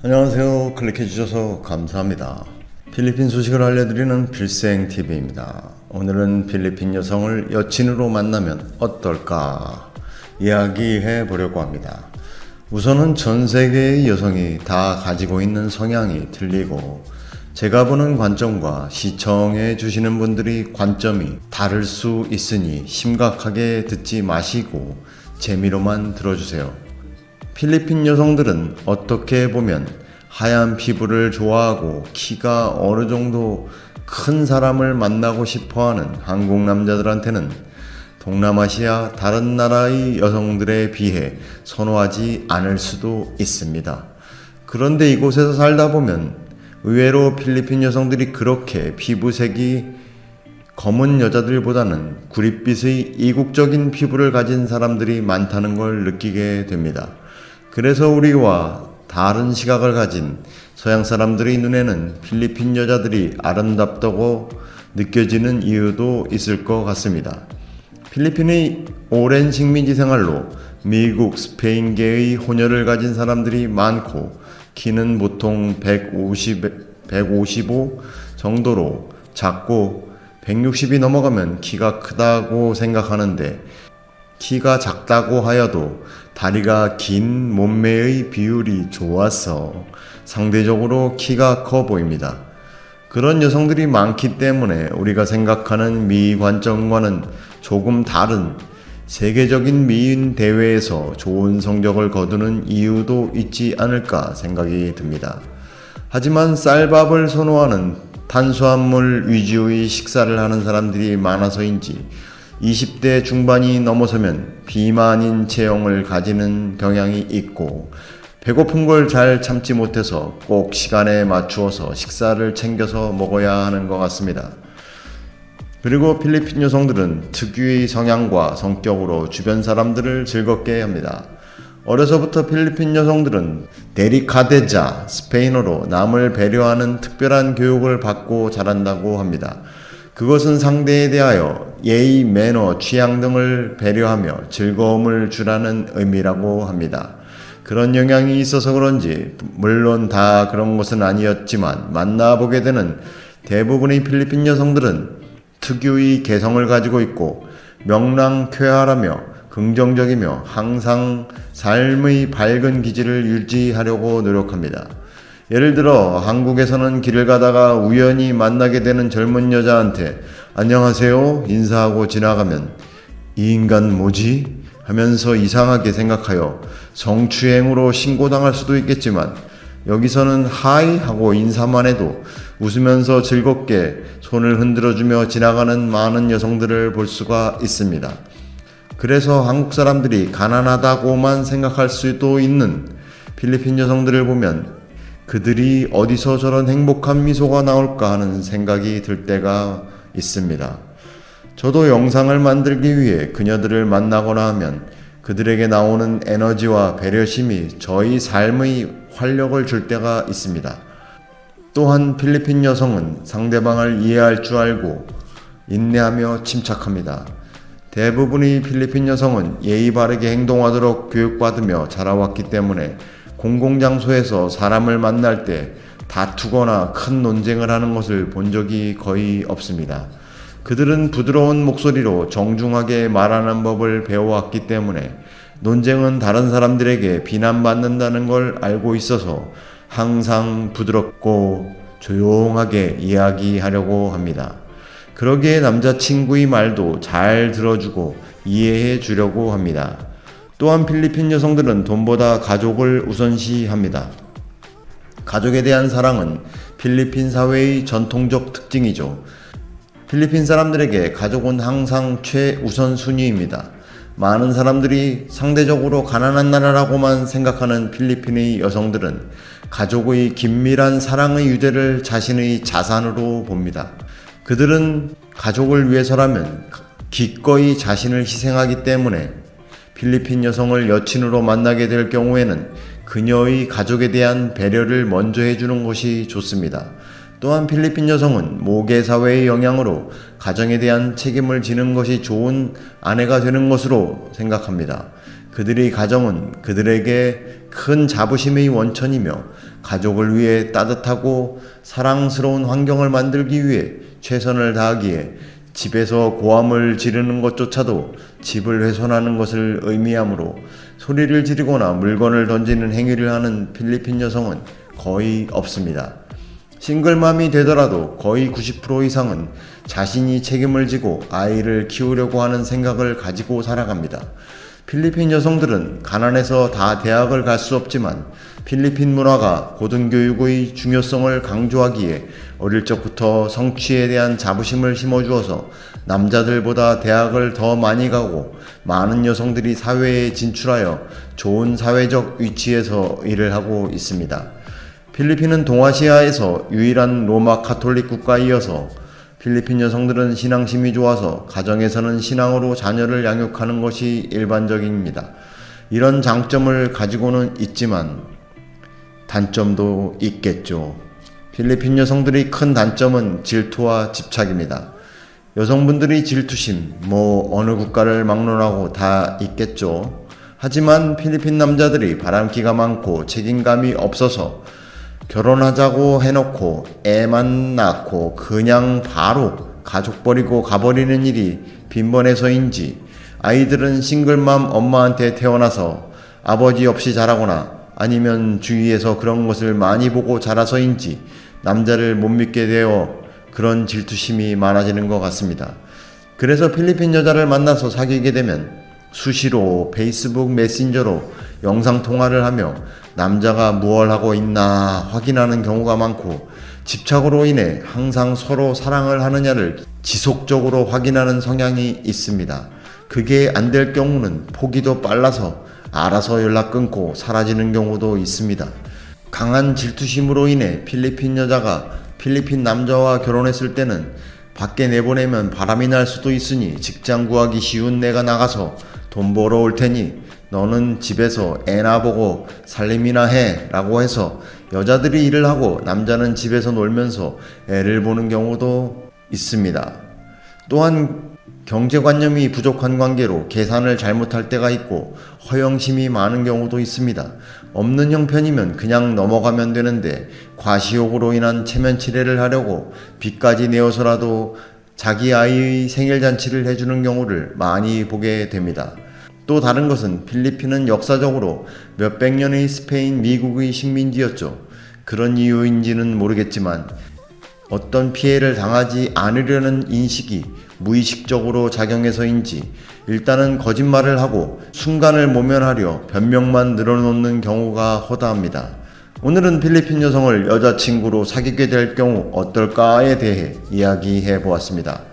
안녕하세요. 클릭해주셔서 감사합니다. 필리핀 소식을 알려드리는 필생TV입니다. 오늘은 필리핀 여성을 여친으로 만나면 어떨까 이야기해 보려고 합니다. 우선은 전 세계의 여성이 다 가지고 있는 성향이 틀리고 제가 보는 관점과 시청해 주시는 분들이 관점이 다를 수 있으니 심각하게 듣지 마시고 재미로만 들어주세요. 필리핀 여성들은 어떻게 보면 하얀 피부를 좋아하고 키가 어느 정도 큰 사람을 만나고 싶어 하는 한국 남자들한테는 동남아시아 다른 나라의 여성들에 비해 선호하지 않을 수도 있습니다. 그런데 이곳에서 살다 보면 의외로 필리핀 여성들이 그렇게 피부색이 검은 여자들보다는 구릿빛의 이국적인 피부를 가진 사람들이 많다는 걸 느끼게 됩니다. 그래서 우리와 다른 시각을 가진 서양 사람들의 눈에는 필리핀 여자들이 아름답다고 느껴지는 이유도 있을 것 같습니다. 필리핀의 오랜 식민지 생활로 미국, 스페인계의 혼혈을 가진 사람들이 많고 키는 보통 150, 155 정도로 작고 160이 넘어가면 키가 크다고 생각하는데 키가 작다고 하여도 다리가 긴 몸매의 비율이 좋아서 상대적으로 키가 커 보입니다. 그런 여성들이 많기 때문에 우리가 생각하는 미의 관점과는 조금 다른 세계적인 미인 대회에서 좋은 성적을 거두는 이유도 있지 않을까 생각이 듭니다. 하지만 쌀밥을 선호하는 탄수화물 위주의 식사를 하는 사람들이 많아서인지 20대 중반이 넘어서면 비만인 체형을 가지는 경향이 있고 배고픈 걸 잘 참지 못해서 꼭 시간에 맞추어서 식사를 챙겨서 먹어야 하는 것 같습니다. 그리고 필리핀 여성들은 특유의 성향과 성격으로 주변 사람들을 즐겁게 합니다. 어려서부터 필리핀 여성들은 데리카데자 스페인어로 남을 배려하는 특별한 교육을 받고 자란다고 합니다. 그것은 상대에 대하여 예의, 매너, 취향 등을 배려하며 즐거움을 주라는 의미라고 합니다. 그런 영향이 있어서 그런지 물론 다 그런 것은 아니었지만 만나보게 되는 대부분의 필리핀 여성들은 특유의 개성을 가지고 있고 명랑쾌활하며 긍정적이며 항상 삶의 밝은 기질을 유지하려고 노력합니다. 예를 들어 한국에서는 길을 가다가 우연히 만나게 되는 젊은 여자한테 안녕하세요 인사하고 지나가면 이 인간 뭐지? 하면서 이상하게 생각하여 성추행으로 신고당할 수도 있겠지만 여기서는 하이 하고 인사만 해도 웃으면서 즐겁게 손을 흔들어주며 지나가는 많은 여성들을 볼 수가 있습니다. 그래서 한국 사람들이 가난하다고만 생각할 수도 있는 필리핀 여성들을 보면 그들이 어디서 저런 행복한 미소가 나올까 하는 생각이 들 때가 있습니다. 저도 영상을 만들기 위해 그녀들을 만나거나 하면 그들에게 나오는 에너지와 배려심이 저희 삶의 활력을 줄 때가 있습니다. 또한 필리핀 여성은 상대방을 이해할 줄 알고 인내하며 침착합니다. 대부분의 필리핀 여성은 예의 바르게 행동하도록 교육받으며 자라왔기 때문에 공공장소에서 사람을 만날 때 다투거나 큰 논쟁을 하는 것을 본 적이 거의 없습니다. 그들은 부드러운 목소리로 정중하게 말하는 법을 배워왔기 때문에 논쟁은 다른 사람들에게 비난받는다는 걸 알고 있어서 항상 부드럽고 조용하게 이야기하려고 합니다. 그러기에 남자친구의 말도 잘 들어주고 이해해 주려고 합니다. 또한 필리핀 여성들은 돈보다 가족을 우선시합니다. 가족에 대한 사랑은 필리핀 사회의 전통적 특징이죠. 필리핀 사람들에게 가족은 항상 최우선순위입니다. 많은 사람들이 상대적으로 가난한 나라라고만 생각하는 필리핀의 여성들은 가족의 긴밀한 사랑의 유대를 자신의 자산으로 봅니다. 그들은 가족을 위해서라면 기꺼이 자신을 희생하기 때문에 필리핀 여성을 여친으로 만나게 될 경우에는 그녀의 가족에 대한 배려를 먼저 해주는 것이 좋습니다. 또한 필리핀 여성은 모계 사회의 영향으로 가정에 대한 책임을 지는 것이 좋은 아내가 되는 것으로 생각합니다. 그들의 가정은 그들에게 큰 자부심의 원천이며 가족을 위해 따뜻하고 사랑스러운 환경을 만들기 위해 최선을 다하기에 집에서 고함을 지르는 것조차도 집을 훼손하는 것을 의미하므로 소리를 지르거나 물건을 던지는 행위를 하는 필리핀 여성은 거의 없습니다. 싱글맘이 되더라도 거의 90% 이상은 자신이 책임을 지고 아이를 키우려고 하는 생각을 가지고 살아갑니다. 필리핀 여성들은 가난해서 다 대학을 갈 수 없지만 필리핀 문화가 고등교육의 중요성을 강조하기에 어릴 적부터 성취에 대한 자부심을 심어주어서 남자들보다 대학을 더 많이 가고 많은 여성들이 사회에 진출하여 좋은 사회적 위치에서 일을 하고 있습니다. 필리핀은 동아시아에서 유일한 로마 카톨릭 국가이어서 필리핀 여성들은 신앙심이 좋아서 가정에서는 신앙으로 자녀를 양육하는 것이 일반적입니다. 이런 장점을 가지고는 있지만 단점도 있겠죠. 필리핀 여성들의 큰 단점은 질투와 집착입니다. 여성분들이 질투심, 뭐 어느 국가를 막론하고 다 있겠죠. 하지만 필리핀 남자들이 바람기가 많고 책임감이 없어서 결혼하자고 해놓고 애만 낳고 그냥 바로 가족 버리고 가버리는 일이 빈번해서인지 아이들은 싱글맘 엄마한테 태어나서 아버지 없이 자라거나 아니면 주위에서 그런 것을 많이 보고 자라서인지 남자를 못 믿게 되어 그런 질투심이 많아지는 것 같습니다. 그래서 필리핀 여자를 만나서 사귀게 되면 수시로 페이스북 메신저로 영상 통화를 하며 남자가 무얼 하고 있나 확인하는 경우가 많고 집착으로 인해 항상 서로 사랑을 하느냐를 지속적으로 확인하는 성향이 있습니다. 그게 안 될 경우는 포기도 빨라서 알아서 연락 끊고 사라지는 경우도 있습니다. 강한 질투심으로 인해 필리핀 여자가 필리핀 남자와 결혼했을 때는 밖에 내보내면 바람이 날 수도 있으니 직장 구하기 쉬운 내가 나가서 돈 벌어올 테니 너는 집에서 애나 보고 살림이나 해 라고 해서 여자들이 일을 하고 남자는 집에서 놀면서 애를 보는 경우도 있습니다. 또한 경제관념이 부족한 관계로 계산을 잘못할 때가 있고 허영심이 많은 경우도 있습니다. 없는 형편이면 그냥 넘어가면 되는데 과시욕으로 인한 체면 칠해를 하려고 빚까지 내어서라도 자기 아이의 생일 잔치를 해주는 경우를 많이 보게 됩니다. 또 다른 것은 필리핀은 역사적으로 몇백 년의 스페인, 미국의 식민지였죠. 그런 이유인지는 모르겠지만 어떤 피해를 당하지 않으려는 인식이 무의식적으로 작용해서인지 일단은 거짓말을 하고 순간을 모면하려 변명만 늘어놓는 경우가 허다합니다. 오늘은 필리핀 여성을 여자친구로 사귀게 될 경우 어떨까에 대해 이야기해 보았습니다.